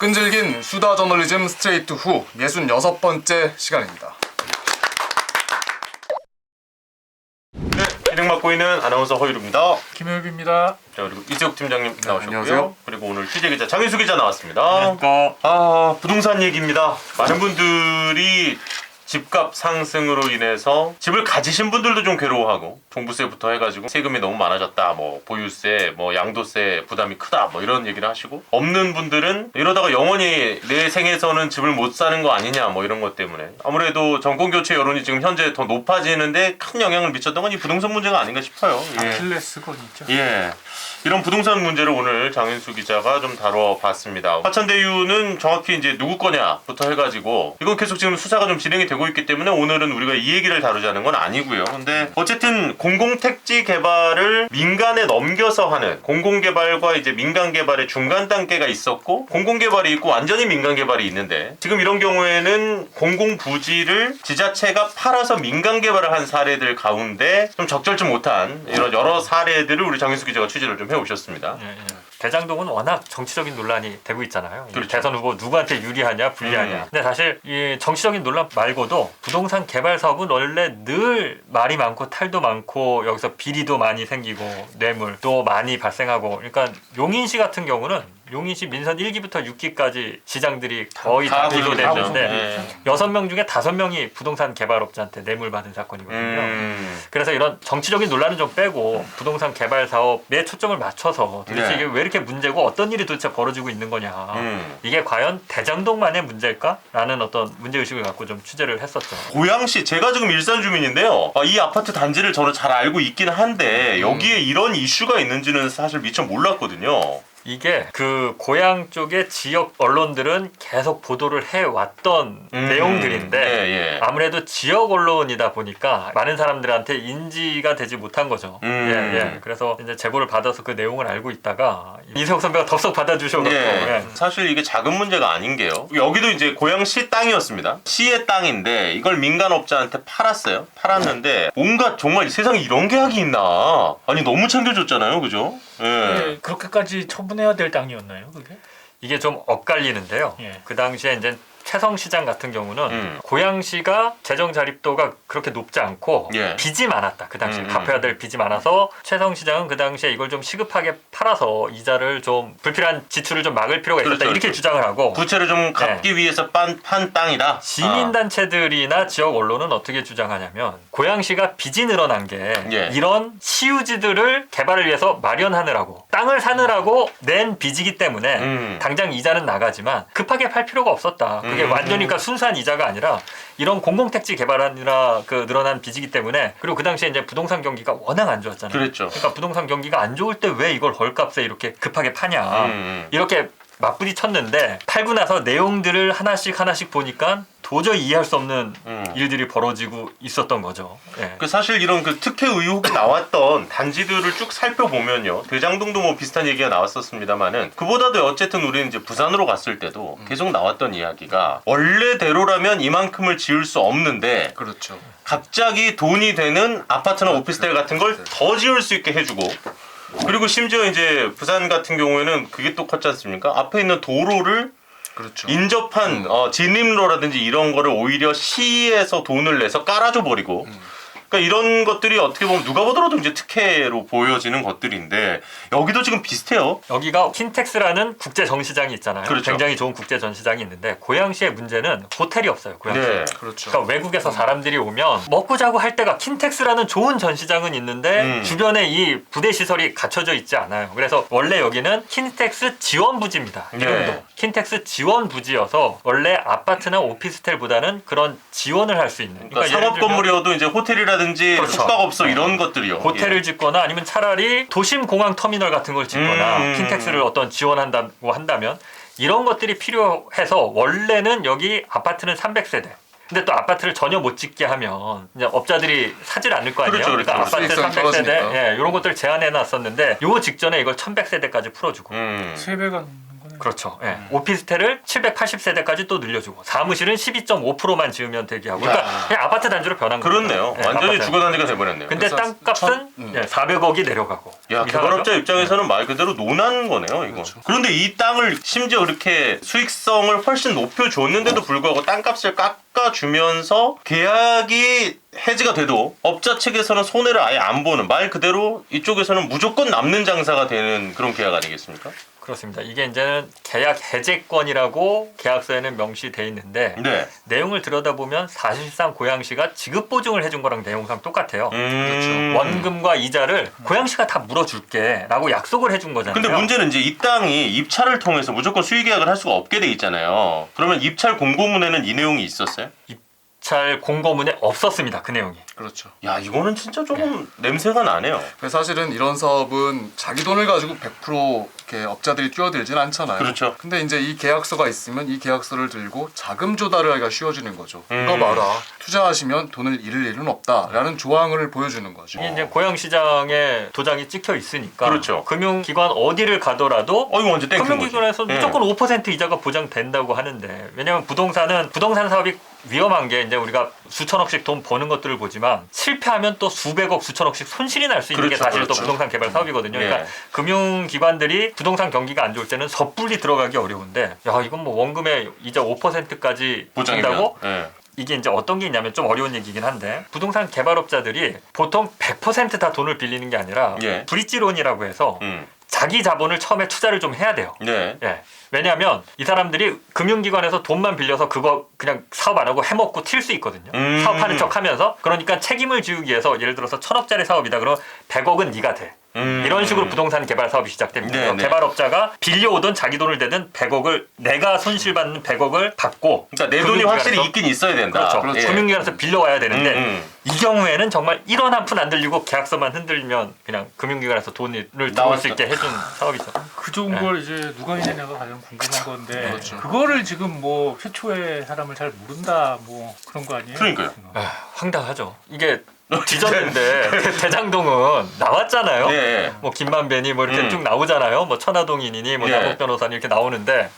끈질긴 수다 저널리즘 스트레이트 후 66번째 시간입니다. 네, 진행 맡고 있는 아나운서 허유루입니다. 김효빈입니다. 자 그리고 이세욱 팀장님 나오셨고요. 안녕하세요. 그리고 오늘 취재 기자 장인수 기자 나왔습니다. 그러니까 아 부동산 얘기입니다. 많은 분들이 집값 상승으로 인해서 집을 가지신 분들도 좀 괴로워하고 종부세부터 해가지고 세금이 너무 많아졌다 뭐 보유세 뭐 양도세 부담이 크다 뭐 이런 얘기를 하시고 없는 분들은 이러다가 영원히 내 생에서는 집을 못 사는 거 아니냐 뭐 이런 것 때문에 아무래도 정권 교체 여론이 지금 현재 더 높아지는데 큰 영향을 미쳤던 건 이 부동산 문제가 아닌가 싶어요. 예. 아킬레스건이죠. 예. 이런 부동산 문제를 오늘 장인수 기자가 좀 다뤄봤습니다. 화천대유는 정확히 이제 누구 거냐부터 해가지고 이건 계속 지금 수사가 좀 진행이 되고 있기 때문에 오늘은 우리가 이 얘기를 다루자는 건 아니고요. 근데 어쨌든 공공택지 개발을 민간에 넘겨서 하는 공공개발과 이제 민간개발의 중간 단계가 있었고 공공개발이 있고 완전히 민간개발이 있는데 지금 이런 경우에는 공공부지를 지자체가 팔아서 민간개발을 한 사례들 가운데 좀 적절치 못한 이런 여러 사례들을 우리 장인수 기자가 취재를 좀 해오셨습니다. 예, 예. 대장동은 워낙 정치적인 논란이 되고 있잖아요. 이 그렇죠. 대선 후보 누구한테 유리하냐, 불리하냐. 음. 근데 사실 이 정치적인 논란 말고도 부동산 개발 사업은 원래 늘 말이 많고 탈도 많고 여기서 비리도 많이 생기고 뇌물도 많이 발생하고. 그러니까 용인시 같은 경우는 용인시 민선 1기부터 6기까지 시장들이 거의 다다 비교됐는데 네. 여섯 명 중에 다섯 명이 부동산 개발업자한테 뇌물 받은 사건이거든요. 음. 그래서 이런 정치적인 논란은 좀 빼고 부동산 개발 사업에 초점을 맞춰서 도대체 네. 이게 왜 이렇게 문제고 어떤 일이 도대체 벌어지고 있는 거냐. 음. 이게 과연 대장동만의 문제일까라는 어떤 문제 의식을 갖고 좀 취재를 했었죠. 고양시 제가 지금 일산 주민인데요. 아, 이 아파트 단지를 저는 잘 알고 있긴 한데 여기에 이런 이슈가 있는지는 사실 미처 몰랐거든요. 이게 그 고향 쪽의 지역 언론들은 계속 보도를 해 왔던 음. 내용들인데 예, 예. 아무래도 지역 언론이다 보니까 많은 사람들한테 인지가 되지 못한 거죠. 음. 예, 예. 그래서 이제 제보를 받아서 그 내용을 알고 있다가 이세욱 선배가 덥석 받아주셔갖고 예. 예. 사실 이게 작은 문제가 아닌 게요. 여기도 이제 고양시 땅이었습니다. 시의 땅인데 이걸 민간업자한테 팔았어요. 팔았는데 뭔가 정말 세상에 이런 계약이 있나? 아니 너무 챙겨줬잖아요, 그죠? 예. 네, 그렇게까지 처분해야 될 땅이었나요, 그게? 이게 좀 엇갈리는데요. 예. 그 당시에 이제 최성시장 같은 경우는 음. 고양시가 재정 자립도가 그렇게 높지 않고 예. 빚이 많았다. 그 당시에 음, 음. 갚아야 될 빚이 많아서 최성시장은 그 당시에 이걸 좀 시급하게 팔아서 이자를 좀 불필요한 지출을 좀 막을 필요가 있었다. 그렇죠, 이렇게 그렇죠. 주장을 하고 부채를 좀 갚기 위해서 빤, 판 땅이다. 아. 시민단체들이나 지역 언론은 어떻게 주장하냐면 고양시가 빚이 늘어난 게 예. 이런 시유지들을 개발을 위해서 마련하느라고 땅을 사느라고 낸 빚이기 때문에 음. 당장 이자는 나가지만 급하게 팔 필요가 없었다. 그게 음. 완전히 그러니까 순수한 이자가 아니라 이런 공공택지 개발하느라 그 늘어난 빚이기 때문에 그리고 그 당시에 이제 부동산 경기가 워낙 안 좋았잖아요. 그랬죠. 그러니까 부동산 경기가 안 좋을 때 왜 이걸 헐값에 이렇게 급하게 파냐. 음, 음. 이렇게 맞부딪혔는데 팔고 나서 내용들을 하나씩 하나씩 보니까 도저히 이해할 수 없는 음. 일들이 벌어지고 있었던 거죠. 예. 그 사실 이런 그 특혜 의혹이 나왔던 단지들을 쭉 살펴보면요 대장동도 뭐 비슷한 얘기가 나왔었습니다만은 그보다도 어쨌든 우리는 이제 부산으로 갔을 때도 계속 나왔던 이야기가 원래대로라면 이만큼을 지을 수 없는데 그렇죠. 갑자기 돈이 되는 아파트나 오피스텔 같은 걸 더 지을 수 있게 해주고 그리고 심지어 이제 부산 같은 경우에는 그게 또 컸지 않습니까? 앞에 있는 도로를 그렇죠. 인접한 어, 진입로라든지 이런 거를 오히려 시에서 돈을 내서 깔아줘 버리고 그러니까 이런 것들이 어떻게 보면 누가 보더라도 이제 특혜로 보여지는 것들인데 여기도 지금 비슷해요. 여기가 킨텍스라는 국제 전시장이 있잖아요. 그렇죠. 굉장히 좋은 국제 전시장이 있는데 고양시의 문제는 호텔이 없어요. 고양시. 네. 그렇죠. 그러니까 외국에서 사람들이 오면 먹고 자고 할 때가 킨텍스라는 좋은 전시장은 있는데 음. 주변에 이 부대 시설이 갖춰져 있지 않아요. 그래서 원래 여기는 킨텍스 지원 부지입니다. 네. 이름도 킨텍스 지원 부지여서 원래 아파트나 오피스텔보다는 그런 지원을 할 수 있는. 그러니까 예를 상업 건물이어도 이제 호텔이라 든지 그렇죠. 숙박업소 이런 것들이요. 호텔을 예. 짓거나 아니면 차라리 도심 공항 터미널 같은 걸 짓거나 음. 킨텍스를 어떤 지원한다고 한다면 이런 것들이 필요해서 원래는 여기 아파트는 300세대. 근데 또 아파트를 전혀 못 짓게 하면 이제 업자들이 사질 않을 거 아니에요. 그렇죠, 러니까 그렇죠. 아파트 수익성이 300세대 떨어지니까. 예, 이런 것들 제한해 놨었는데 요 직전에 이걸 1100세대까지 풀어주고 음. 세 배가 넘는 거네요. 그렇죠. 예. 오피스텔을 780세대까지 또 늘려주고 사무실은 12.5%만 지으면 되게 하고 그러니까. 그냥 아파트 단지로 변한 거예요. 그렇네요. 예, 완전히 아파트. 주거 단지가 돼버렸네요. 근데 그래서 땅값은 천- 음. 예, 400억이 내려가고. 야 이상하죠? 개발업자 입장에서는 말 그대로 논하는 거네요 이거. 그렇죠. 그런데이 땅을 심지어 그렇게 수익성을 훨씬 높여줬는데도 불구하고 땅값을 깎아주면서 계약이 해지가 돼도 업자 측에서는 손해를 아예 안 보는 말 그대로 이쪽에서는 무조건 남는 장사가 되는 그런 계약 아니겠습니까? 그렇습니다. 이게 이제는 계약 해제권이라고 계약서에는 명시돼 있는데 네. 내용을 들여다보면 사실상 고양시가 지급 보증을 해준 거랑 내용상 똑같아요. 음. 원금과 이자를 고양시가 다 물어줄게라고 약속을 해준 거잖아요. 근데 문제는 이제 이 땅이 입찰을 통해서 무조건 수의 계약을 할 수가 없게 돼 있잖아요. 그러면 입찰 공고문에는 이 내용이 있었어요? 입찰 공고문에 없었습니다. 그 내용이. 그렇죠. 야 이거는 진짜 조금 냄새가 나네요. 그래서 사실은 이런 사업은 자기 돈을 가지고 100% 이렇게 업자들이 뛰어들진 않잖아요. 그렇죠. 근데 이제 이 계약서가 있으면 이 계약서를 들고 자금 조달을 하기가 쉬워지는 거죠. 음. 이거 봐라. 투자하시면 돈을 잃을 일은 없다라는 조항을 보여주는 거죠. 이게 이제 고양 시장에 도장이 찍혀 있으니까 그렇죠. 금융기관 어디를 가더라도 어 이거 거지. 금융기관에서 예. 무조건 5% 이자가 보장된다고 하는데 왜냐하면 부동산은 부동산 사업이 위험한 게 이제 우리가 수천억씩 돈 버는 것들을 보지만 실패하면 또 수백억 수천억씩 손실이 날 수 있는 게 그렇죠, 사실 또 그렇죠. 부동산 개발 사업이거든요. 예. 그러니까 금융기관들이 부동산 경기가 안 좋을 때는 섣불리 들어가기 어려운데 야 이건 뭐 원금에 이자 5%까지 보장이면. 준다고 예. 이게 이제 어떤 게 있냐면 좀 어려운 얘기긴 한데 부동산 개발업자들이 보통 100%다 돈을 빌리는 게 아니라 예. 브릿지론이라고 해서 음. 자기 자본을 처음에 투자를 좀 해야 돼요. 네. 예. 왜냐하면 이 사람들이 금융기관에서 돈만 빌려서 그거 그냥 사업 안 하고 해먹고 튈 수 있거든요. 음. 사업하는 척 하면서 그러니까 책임을 지우기 위해서 예를 들어서 천억짜리 사업이다 그러면 100억은 네가 돼. 음. 이런 식으로 부동산 개발 사업이 시작됩니다. 네, 네. 개발업자가 빌려오던 자기 돈을 대든 100억을 내가 손실받는 100억을 받고 그러니까 내 돈이 확실히 있긴 있어야 된다. 그렇죠. 그렇죠. 금융기관에서 빌려와야 되는데 음, 음. 이 경우에는 정말 1원 한 푼 안 들리고 계약서만 흔들면 그냥 금융기관에서 돈을 나왔어. 수 있게 해준 사업이죠. 그 좋은 네. 걸 이제 누가 해내냐가 가장 궁금한 건데 그렇죠. 그거를 지금 뭐 최초의 사람을 잘 모른다 뭐 그런 거 아니에요? 그러니까요. 아, 황당하죠. 이게 뒤졌는데 대장동은 나왔잖아요. 예. 뭐 김만배니 뭐 이렇게 음. 쭉 나오잖아요. 뭐 천하동인이니 뭐 예. 남욱 변호사니 이렇게 나오는데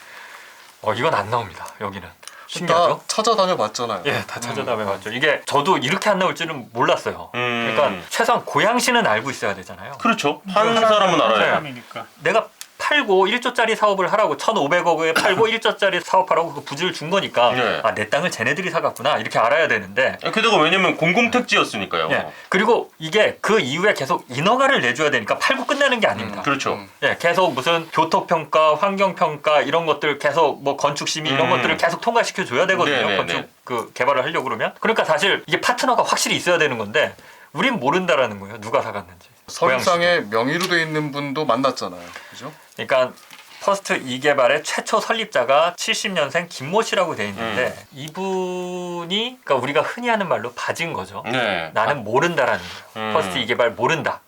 어 이건 안 나옵니다. 여기는 다 신기하죠. 찾아다녀 봤잖아요. 예, 다 찾아다녀 봤죠. 이게 저도 이렇게 안 나올 줄은 몰랐어요. 음. 그러니까 최소한 고양시는 알고 있어야 되잖아요. 그렇죠. 한 사람은 알아요. 사람이니까. 내가 팔고 1조짜리 사업을 하라고 1,500억에 팔고 1조짜리 사업하라고 그 부지를 준 거니까 네. 아 내 땅을 쟤네들이 사갔구나 이렇게 알아야 되는데 게다가 왜냐면 공공택지였으니까요. 예. 그리고 이게 그 이후에 계속 인허가를 내줘야 되니까 팔고 끝나는 게 아닙니다. 그렇죠. 음. 예, 계속 무슨 교토평가, 환경평가 이런 것들 계속 뭐 건축심의 이런 음. 것들을 계속 통과시켜 줘야 되거든요. 네네네. 건축 그 개발을 하려고 그러면. 그러니까 사실 이게 파트너가 확실히 있어야 되는 건데 우린 모른다라는 거예요. 누가 사갔는지. 서류상에 명의로 돼 있는 분도 만났잖아요. 그죠? 그러니까 퍼스트 이 개발의 최초 설립자가 70년생 김모 씨라고 돼 있는데 음. 이분이 그러니까 우리가 흔히 하는 말로 봐진 거죠. 네. 나는 모른다라는 거예요. 음. 퍼스트 이 개발 모른다.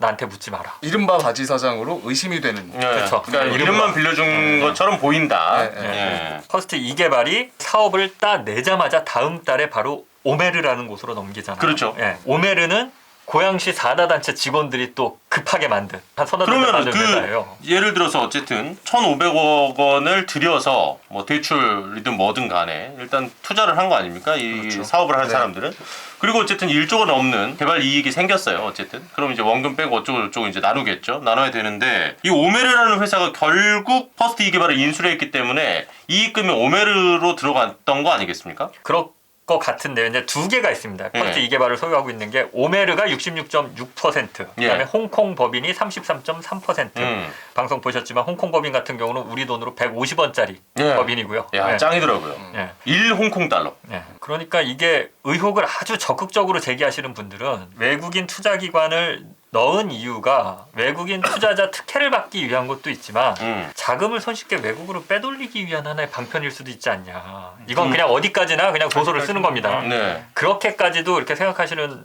나한테 묻지 마라. 이른바 바지 사장으로 의심이 되는 네. 그렇죠. 그러니까 이름만- 빌려준 것처럼 보인다. 네, 네. 예. 퍼스트 이 개발이 사업을 따 내자마자 다음 달에 바로 오메르라는 곳으로 넘기잖아요. 그렇죠. 예. 오메르는 고양시 사다단체 직원들이 또 급하게 만든 한 서너 달 그러면 만든 그 회사예요. 예를 들어서 어쨌든 1,500억 원을 들여서 뭐 대출이든 뭐든 간에 일단 투자를 한 거 아닙니까? 이 그렇죠. 사업을 한 네. 사람들은 그리고 어쨌든 1조가 넘는 개발 이익이 생겼어요. 어쨌든 그럼 이제 원금 빼고 어쩌고 저쩌고 이제 나누겠죠. 나눠야 되는데 이 오메르라는 회사가 결국 퍼스트 이 개발을 인수를 했기 때문에 이익금이 오메르로 들어갔던 거 아니겠습니까? 그럴 것 같은데 이제 두 개가 있습니다. 퍼스트 네. 이개발을 소유하고 있는 게 오메르가 66.6%, 예. 그다음에 홍콩 법인이 33.3%. 음. 방송 보셨지만 홍콩 법인 같은 경우는 우리 돈으로 150원짜리 예. 법인이고요. 야 예. 짱이더라고요. 예. 1 홍콩 달러. 예. 그러니까 이게 의혹을 아주 적극적으로 제기하시는 분들은 외국인 투자기관을 넣은 이유가 외국인 투자자 특혜를 받기 위한 것도 있지만 음. 자금을 손쉽게 외국으로 빼돌리기 위한 하나의 방편일 수도 있지 않냐. 이건 음. 그냥 어디까지나 그냥 도소를 쓰는 겁니다. 네. 그렇게까지도 이렇게 생각하시는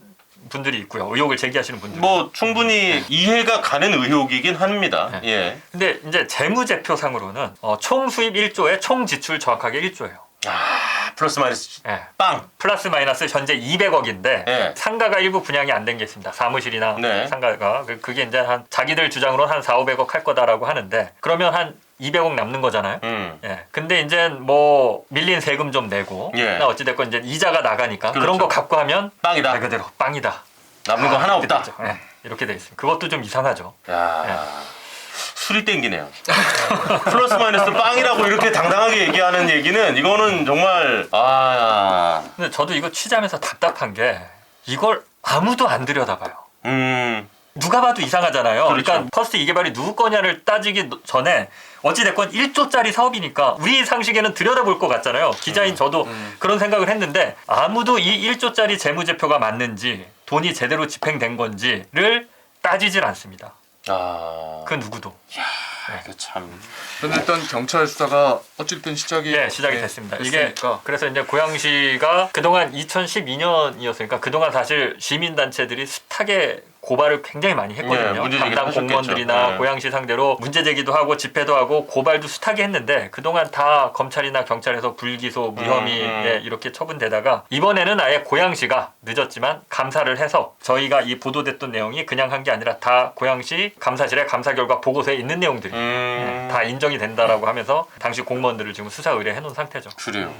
분들이 있고요. 의혹을 제기하시는 분들. 뭐 충분히 이해가 가는 의혹이긴 합니다. 네. 예. 근데 이제 재무제표상으로는 어, 총 수입 1조에 총 지출 정확하게 1조예요. 아, 플러스 마이너스 예. 빵. 플러스 마이너스 현재 200억인데 네. 상가가 일부 분양이 안 된 게 있습니다. 사무실이나 네. 상가가 그- 그게 이제 한 자기들 주장으로 한 4, 500억 할 거다라고 하는데 그러면 한 200억 남는 거잖아요. 음. 예. 근데 이제 뭐 밀린 세금 좀 내고 예. 어찌 됐건 이제 이자가 나가니까 그 그렇죠. 런거 갖고 하면 빵이다. 말 그대로 빵이다. 남는 거 하나 이렇게 없다. 예. 이렇게 돼 있습니다. 그것도 좀 이상하죠. 야. 술이 땡기네요. 플러스 마이너스 빵이라고 이렇게 당당하게 얘기하는 얘기는 이거는 정말 아. 근데 저도 이거 취재하면서 답답한 게 이걸 아무도 안 들여다봐요. 음. 누가 봐도 이상하잖아요. 그렇죠. 그러니까 퍼스트 이 개발이 누구 거냐를 따지기 전에 어찌됐건 1조짜리 사업이니까 우리 상식에는 들여다볼 것 같잖아요. 기자인 저도 그런 생각을 했는데 아무도 이 1조짜리 재무제표가 맞는지 돈이 제대로 집행된 건지를 따지질 않습니다. 아. 그 누구도. 이거 참. 근데 일단 경찰 수사가 어쨌든 시작이 예, 시작이 네, 됐습니다. 이게 됐으니까. 그래서 이제 고양시가 그동안 2012년이었으니까 그동안 사실 시민 단체들이 숱하게 고발을 굉장히 많이 예, 했거든요. 문제 제기를 담당 하셨겠죠. 공무원들이나 예. 고양시 상대로 문제 제기도 하고 집회도 하고 고발도 숱하게 했는데 그동안 다 검찰이나 경찰에서 불기소, 무혐의 음, 음. 예, 이렇게 처분되다가 이번에는 아예 고양시가 늦었지만 감사를 해서 저희가 이 보도됐던 내용이 그냥 한 게 아니라 다 고양시 감사실의 감사 결과 보고서에 있는 내용들이 음. 다 인정이 된다라고 하면서 당시 공무원들을 지금 수사 의뢰해 놓은 상태죠. 그래요.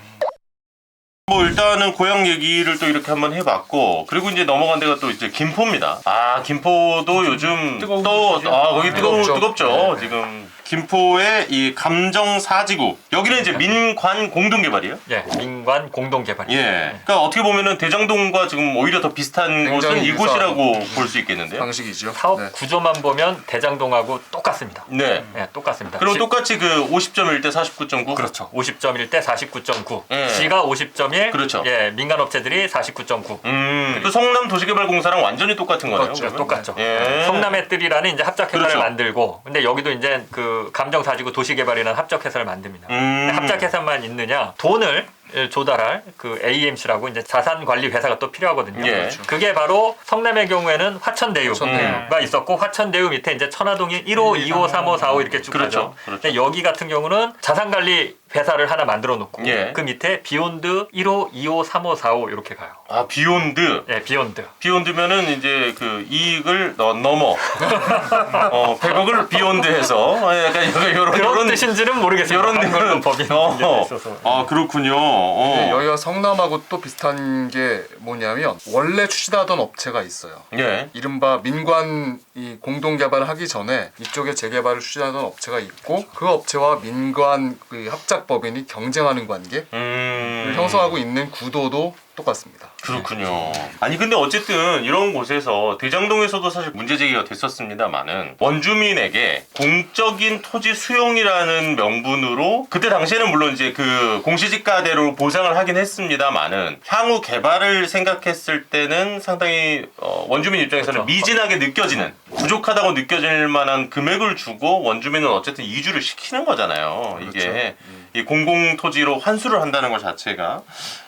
뭐 일단은 고향 얘기를 또 이렇게 한번 해봤고 그리고 이제 넘어간 데가 또 이제 김포입니다. 아 김포도 요즘 뜨거운 또 곳이죠. 아 거기 뜨거 뜨겁죠. 뜨겁죠 네. 지금 김포의 이 감정 사지구 여기는 이제 민관 공동 개발이에요. 예, 민관 공동 개발. 예. 그러니까 어떻게 보면은 대장동과 지금 오히려 더 비슷한 곳은 굉장히 이곳이라고 볼 수 있겠는데요. 방식이죠. 사업 네. 구조만 보면 대장동하고 똑같습니다. 네. 예, 똑같습니다. 시- 똑같이 그 50.1 대 49.9. 그렇죠. 50.1 대 49.9. 예. 시가 50.1. 그렇죠. 예, 민간 업체들이 49.9. 음. 또 성남 도시개발공사랑 완전히 똑같은 거네요. 똑같죠. 그러면? 똑같죠. 예. 성남의 뜰이라는 이제 합작회사를 그렇죠. 만들고, 근데 여기도 이제 그 감정사지구 도시개발이라는 합작회사를 만듭니다. 음. 합작회사만 있느냐? 돈을 조달할 그 AMC라고 이제 자산 관리 회사가 또 필요하거든요. 예. 그렇죠. 그게 바로 성남의 경우에는 화천대유가 화천대유. 있었고 화천대유 밑에 이제 천화동이 1호, 2호, 3호, 4호 이렇게 쭉 그렇죠. 가죠. 그렇죠. 근데 여기 같은 경우는 자산 관리 회사를 하나 만들어 놓고 예. 그 밑에 비욘드 1호, 2호, 3호, 4호 이렇게 가요. 아 비욘드. 예, 비욘드. 비욘드면은 이제 그 이익을 너, 넘어 어 100억을 비욘드해서 어, 약간 이런 그런 이런 뜻인지는 모르겠습니다. 이런 법인 어, 게 있어서. 아 그렇군요. 네, 어. 여기가 성남하고 또 비슷한 게 뭐냐면 원래 출시하던 업체가 있어요. 예. 이른바 민관 이 공동 개발을 하기 전에 이쪽에 재개발을 추진하던 업체가 있고 그 업체와 민관 그 합작 법인이 경쟁하는 관계를 음. 형성하고 있는 구도도 똑같습니다. 그렇군요. 아니 근데 어쨌든 이런 곳에서 대장동에서도 사실 문제 제기가 됐었습니다만은 원주민에게 공적인 토지 수용이라는 명분으로 그때 당시에는 물론 이제 그 공시지가대로 보상을 하긴 했습니다만은 향후 개발을 생각했을 때는 상당히 어, 원주민 입장에서는 그렇죠. 미진하게 느껴지는 부족하다고 느껴질 만한 금액을 주고 원주민은 어쨌든 이주를 시키는 거잖아요. 이게 이 공공 토지로 환수를 한다는 것 자체가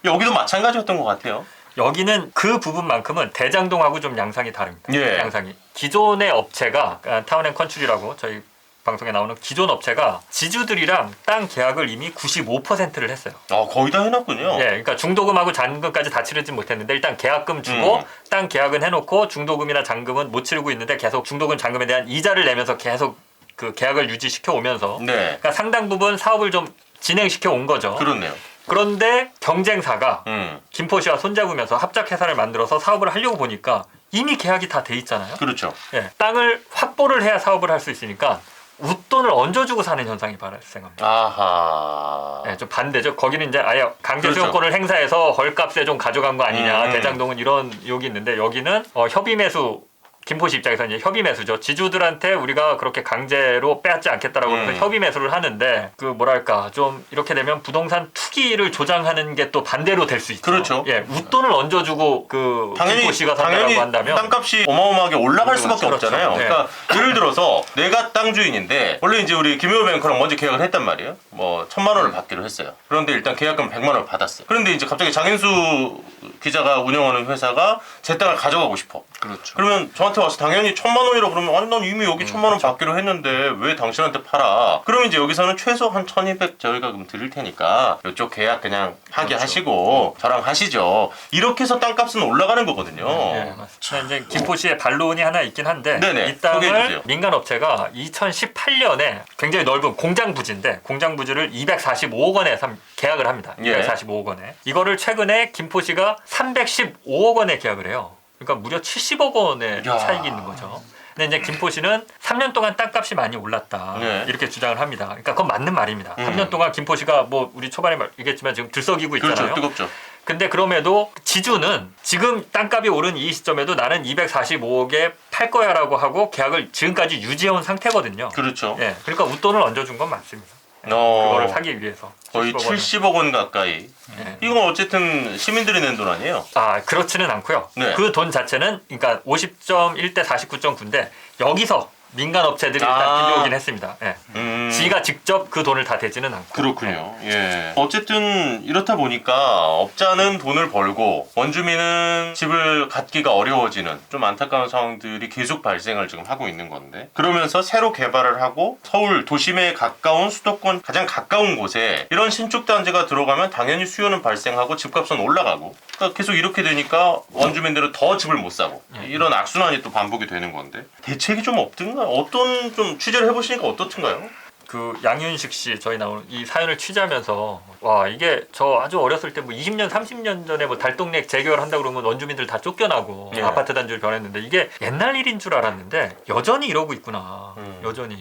여기도 마찬가지였던 것 같아요. 여기는 그 부분만큼은 대장동하고 좀 양상이 다릅니다. 예. 양상이 기존의 업체가 아, 타운앤컨츄리라고 저희 방송에 나오는 기존 업체가 지주들이랑 땅 계약을 이미 95%를 했어요. 아 거의 다 해놨군요. 예, 그러니까 중도금하고 잔금까지 다 치르지 못했는데 일단 계약금 주고 음. 땅 계약은 해놓고 중도금이나 잔금은 못 치르고 있는데 계속 중도금 잔금에 대한 이자를 내면서 계속 그 계약을 유지시켜 오면서 네, 그러니까 상당 부분 사업을 좀 진행시켜 온 거죠. 그렇네요. 그런데 경쟁사가 음, 김포시와 손잡으면서 합작회사를 만들어서 사업을 하려고 보니까 이미 계약이 다 돼 있잖아요. 그렇죠. 예, 땅을 확보를 해야 사업을 할 수 있으니까 웃돈을 얹어주고 사는 현상이 발생합니다. 아하. 예, 좀 반대죠. 거기는 이제 아예 강제 그렇죠. 수용권을 행사해서 헐값에 좀 가져간 거 아니냐. 음. 대장동은 이런 욕이 있는데 여기는 어, 협의 매수 김포시 입장에서 이제 협의 매수죠. 지주들한테 우리가 그렇게 강제로 빼앗지 않겠다라고 음. 해서 협의 매수를 하는데 그 뭐랄까 좀 이렇게 되면 부동산 투기를 조장하는 게 또 반대로 될 수 있죠. 그렇죠. 예, 웃돈을 얹어주고 그 당연히 김포시가 산다라고 당연히 한다면 땅값이 어마어마하게 올라갈 수밖에 그렇죠. 없잖아요. 네. 그러니까 예를 들어서 내가 땅 주인인데 원래 이제 우리 김효 뱅커랑 먼저 계약을 했단 말이에요. 뭐 천만 원을 받기로 했어요. 그런데 일단 계약금 100만 원을 받았어요. 그런데 이제 갑자기 장인수 기자가 운영하는 회사가 제 땅을 가져가고 싶어. 그렇죠. 그러면 저한테 와서 당연히 천만 원이라고 그러면 아니 난 이미 여기 천만 원 받기로 했는데 왜 당신한테 팔아? 그러면 이제 여기서는 최소 한 1200 저희가 그럼 드릴 테니까 이쪽 계약 그냥 파기하시고 저랑 하시죠. 이렇게 해서 땅값은 올라가는 거거든요. 예, 맞습니다. 이제 김포시에 반론이 하나 있긴 한데 네네, 이 땅을 소개해주세요. 민간 업체가 2018년에 굉장히 넓은 공장 부지인데 공장 부지를 245억 원에 삼- 계약을 합니다. 예. 245억 원에 이거를 최근에 김포시가 315억 원에 계약을 해요. 그러니까 무려 70억 원의 야. 차익이 있는 거죠. 근데 이제 김포시는 3년 동안 땅값이 많이 올랐다 네. 이렇게 주장을 합니다. 그러니까 그건 맞는 말입니다. 음. 3년 동안 김포시가 뭐 우리 초반에 말- 얘기했지만 지금 들썩이고 있잖아요. 그렇죠. 뜨겁죠. 근데 그럼에도 지주는 지금 땅값이 오른 이 시점에도 나는 245억에 팔 거야라고 하고 계약을 지금까지 유지해온 상태거든요. 그렇죠. 예, 그러니까 웃돈을 얹어준 건 맞습니다. 예, 어, 그거를 사기 위해서 거의 70억 원을. 70억 원 가까이. 예. 이건 어쨌든 시민들이 낸 돈 아니에요? 아 그렇지는 않고요. 네. 그 돈 자체는 그러니까 50.1 대 49.9인데 여기서 민간 업체들이 일단 아. 빌려오긴 했습니다. 예. 음. 지가 직접 그 돈을 다 대지는 않고. 그렇군요. 예. 어쨌든 이렇다 보니까 업자는 돈을 벌고 원주민은 집을 갖기가 어려워지는 좀 안타까운 상황들이 계속 발생을 지금 하고 있는 건데 그러면서 새로 개발을 하고 서울 도심에 가까운 수도권 가장 가까운 곳에 이런 신축 단지가 들어가면 당연히 수요는 발생하고 집값은 올라가고 그러니까 계속 이렇게 되니까 원주민들은 더 집을 못 사고 이런 악순환이 또 반복이 되는 건데 대책이 좀 없든가 어떤 좀 취재를 해보시니까 어떻든가요? 그 양윤식 씨 저희 나오는 이 사연을 취재하면서 와 이게 저 아주 어렸을 때 뭐 20년 30년 전에 뭐 달동네 재개발 한다 그러면 원주민들 다 쫓겨나고 예. 아파트 단지로 변했는데 이게 옛날 일인 줄 알았는데 여전히 이러고 있구나 음. 여전히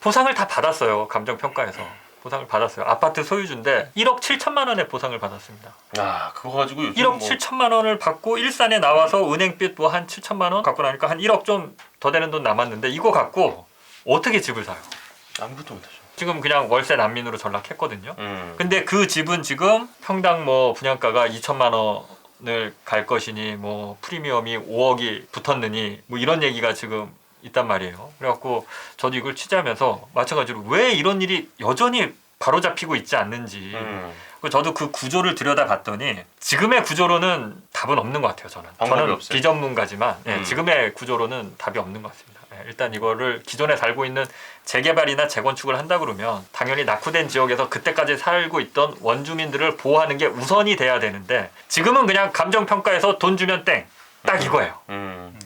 보상을 다 받았어요 감정 평가에서 보상을 받았어요 아파트 소유주인데 1억 7천만 원의 보상을 받았습니다 아 그거 가지고 요즘 1억 뭐 7천만 원을 받고 일산에 나와서 은행빚 뭐 한 7천만 원 갖고 나니까 한 1억 좀 더 되는 돈 남았는데 이거 갖고 어떻게 집을 사요 아무것도 못하죠. 지금 그냥 월세 난민으로 전락했거든요. 음. 근데 그 집은 지금 평당 뭐 분양가가 2천만 원을 갈 것이니 뭐 프리미엄이 5억이 붙었느니 뭐 이런 얘기가 지금 있단 말이에요. 그래갖고 저도 이걸 취재하면서 마찬가지로 왜 이런 일이 여전히 바로잡히고 있지 않는지 음. 그 저도 그 구조를 들여다봤더니 지금의 구조로는 답은 없는 것 같아요. 저는 저는 없어요. 비전문가지만 예, 음. 지금의 구조로는 답이 없는 것 같습니다. 예, 일단 이거를 기존에 살고 있는 재개발이나 재건축을 한다 그러면 당연히 낙후된 지역에서 그때까지 살고 있던 원주민들을 보호하는 게 우선이 돼야 되는데 지금은 그냥 감정 평가에서 돈 주면 땡 딱 이거예요. 음.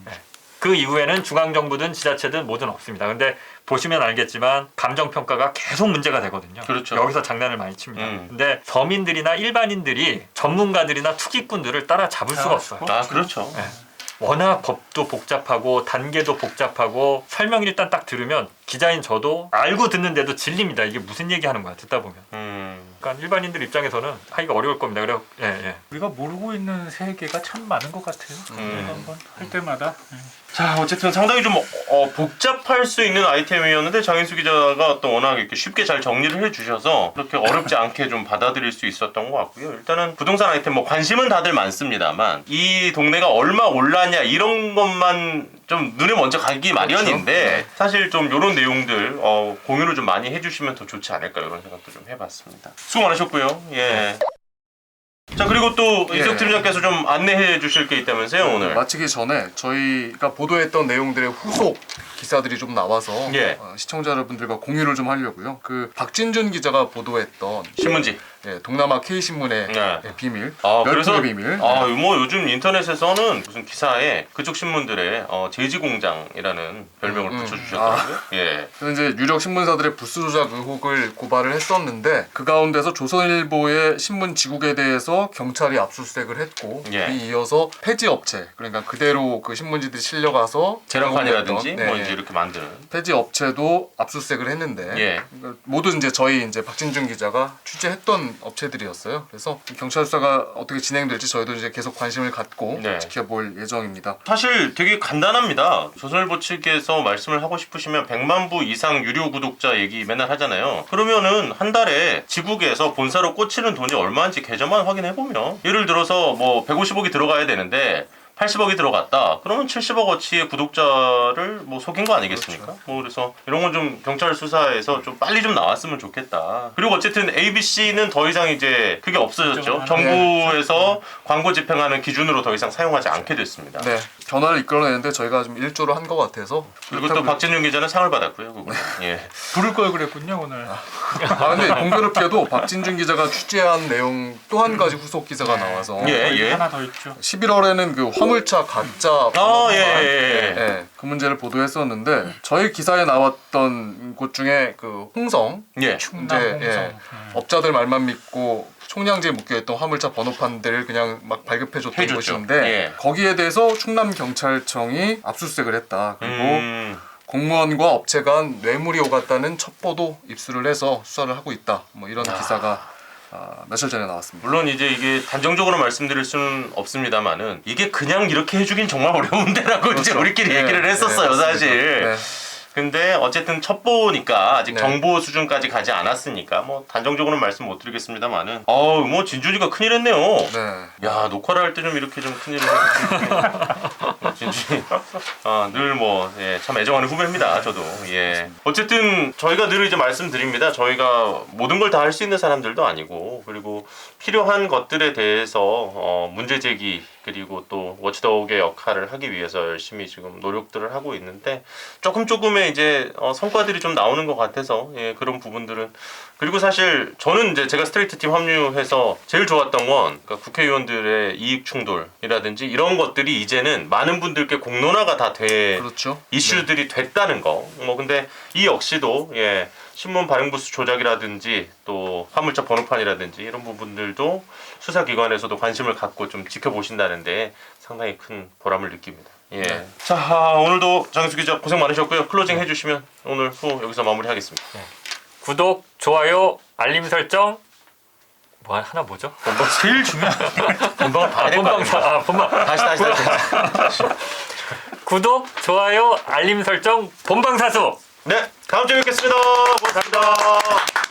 그 이후에는 중앙정부든 지자체든 뭐든 없습니다. 근데 보시면 알겠지만 감정 평가가 계속 문제가 되거든요. 그렇죠. 여기서 장난을 많이 칩니다. 음. 근데 서민들이나 일반인들이 전문가들이나 투기꾼들을 따라잡을 수가 아, 없어요. 아 그렇죠. 네. 워낙 법도 복잡하고 단계도 복잡하고 설명 일단 딱 들으면 기자인 저도 알고 듣는데도 질립니다. 이게 무슨 얘기하는 거야 듣다 보면. 음. 그러니까 일반인들 입장에서는 하기가 어려울 겁니다. 그래 예 예. 우리가 모르고 있는 세계가 참 많은 것 같아요. 음. 한번 할 때마다 예. 자 어쨌든 상당히 좀 어, 복잡할 수 있는 아이템이었는데 장인수 기자가 또 워낙 이렇게 쉽게 잘 정리를 해주셔서 그렇게 어렵지 않게 좀 받아들일 수 있었던 것 같고요. 일단은 부동산 아이템 뭐 관심은 다들 많습니다만 이 동네가 얼마 올랐냐 이런 것만 좀 눈에 먼저 가기 마련인데 사실 좀 이런 내용들 어, 공유를 좀 많이 해주시면 더 좋지 않을까 이런 생각도 좀 해봤습니다. 수고 많으셨고요. 예. 자 그리고 또 예. 이석 팀장께서 좀 안내해 주실 게 있다면서요 오늘. 마치기 전에 저희가 보도했던 내용들의 후속 기사들이 좀 나와서 예. 어, 시청자 여러분들과 공유를 좀 하려고요. 그 박진준 기자가 보도했던 신문지. 예, 동남아 K 신문의 네. 예, 비밀, 아, 그래서 열풍의 비밀. 아, 뭐 요즘 인터넷에서는 무슨 기사에 그쪽 신문들의 어, 제지 공장이라는 별명을 음, 음. 붙여주셨더라고요. 예. 그래서 이제 유력 신문사들의 부수 조작 의혹을 고발을 했었는데 그 가운데서 조선일보의 신문 지국에 대해서 경찰이 압수수색을 했고 예. 이 이어서 폐지 업체 그러니까 그대로 그 신문지들이 실려가서 재량판이라든지 네, 뭐 이제 이렇게 만드는. 폐지 업체도 압수수색을 했는데 예. 그러니까 모두 이제 저희 이제 박진준 기자가 취재했던 업체들이었어요. 그래서 경찰 수사가 어떻게 진행될지 저희도 이제 계속 관심을 갖고 네. 지켜볼 예정입니다. 사실 되게 간단합니다. 조선일보 측에서 말씀을 하고 싶으시면 100만 부 이상 유료 구독자 얘기 맨날 하잖아요. 그러면은 한 달에 지국에서 본사로 꽂히는 돈이 얼마인지 계좌만 확인해 보면 예를 들어서 뭐 150억이 들어가야 되는데 80억이 들어갔다. 그러면 70억 어치의 구독자를 뭐 속인 거 아니겠습니까? 뭐 그래서 이런 건 좀 경찰 수사에서 좀 빨리 좀 나왔으면 좋겠다. 그리고 어쨌든 ABC는 더 이상 이제 그게 없어졌죠. 인정하는- 정부에서 광고 집행하는 기준으로 더 이상 사용하지 않게 됐습니다. 네. 변화를 이끌어내는데 저희가 좀 일조를 한 것 같아서 그리고 또 그렇다고- 박진용 기자는 상을 받았고요. 그거. 예. 부를 걸 그랬군요 오늘. 아 근데 공교롭게도 박진준 기자가 취재한 내용 또 한 가지 후속 기사가 나와서 예, 예. 하나 더 있죠. 11월에는 그 화물차 가짜 아, 예, 번호판, 예, 예. 예, 그 문제를 보도했었는데 저희 기사에 나왔던 곳 중에 그 홍성 예. 충남 이제, 홍성. 예. 음. 업자들 말만 믿고 총량지에 묶여있던 화물차 번호판들을 그냥 막 발급해줬던 해줬죠. 곳인데 예. 거기에 대해서 충남 경찰청이 압수수색을 했다. 그리고 음, 공무원과 업체 간 뇌물이 오갔다는 첩보도 입수를 해서 수사를 하고 있다. 뭐 이런 기사가 아, 며칠 전에 나왔습니다. 물론 이제 이게 단정적으로 말씀드릴 수는 없습니다만은 이게 그냥 이렇게 해주긴 정말 어려운데라고 이제 그렇죠. 우리끼리 네, 얘기를 네, 했었어요 맞습니다. 사실. 네. 근데 어쨌든 첩보니까 아직 네. 정보 수준까지 가지 않았으니까 뭐 단정적으로는 말씀 못 드리겠습니다만은 어우 뭐 진준이가 큰일 했네요. 네. 야 녹화를 할 때 좀 이렇게 좀 큰일을 했 진준이 아, 늘뭐참 애정하는 후배입니다 저도 예 어쨌든 저희가 늘 이제 말씀드립니다 저희가 모든 걸 다 할 수 있는 사람들도 아니고 그리고 필요한 것들에 대해서 어, 문제 제기 그리고 또 워치더ug의 역할을 하기 위해서 열심히 지금 노력들을 하고 있는데 조금 조금의 이제 어, 성과들이 좀 나오는 것 같아서 예, 그런 부분들은 그리고 사실 저는 이제 제가 스트레이트 팀 합류해서 제일 좋았던 건 그러니까 국회의원들의 이익 충돌이라든지 이런 것들이 이제는 많은 분들께 공론화가 다돼 그렇죠. 이슈들이 됐다는 거. 뭐 근데 이 역시도 예 신문 발행 부수 조작이라든지 또 화물차 번호판이라든지 이런 부분들도 수사기관에서도 관심을 갖고 좀 지켜보신다는데 상당히 큰 보람을 느낍니다. 예. 네. 자 아, 오늘도 장수 기자 고생 많으셨고요. 클로징 해주시면 오늘 후 여기서 마무리하겠습니다. 구독, 좋아요, 알림 설정. 뭐 하나 뭐죠? 본방 제일 중요한 아, 본방 아닙니까? 아, 본방. 다시 다시 다시. 구독, 좋아요, 알림 설정, 본방사수. 네 다음 주에 뵙겠습니다. 고맙습니다.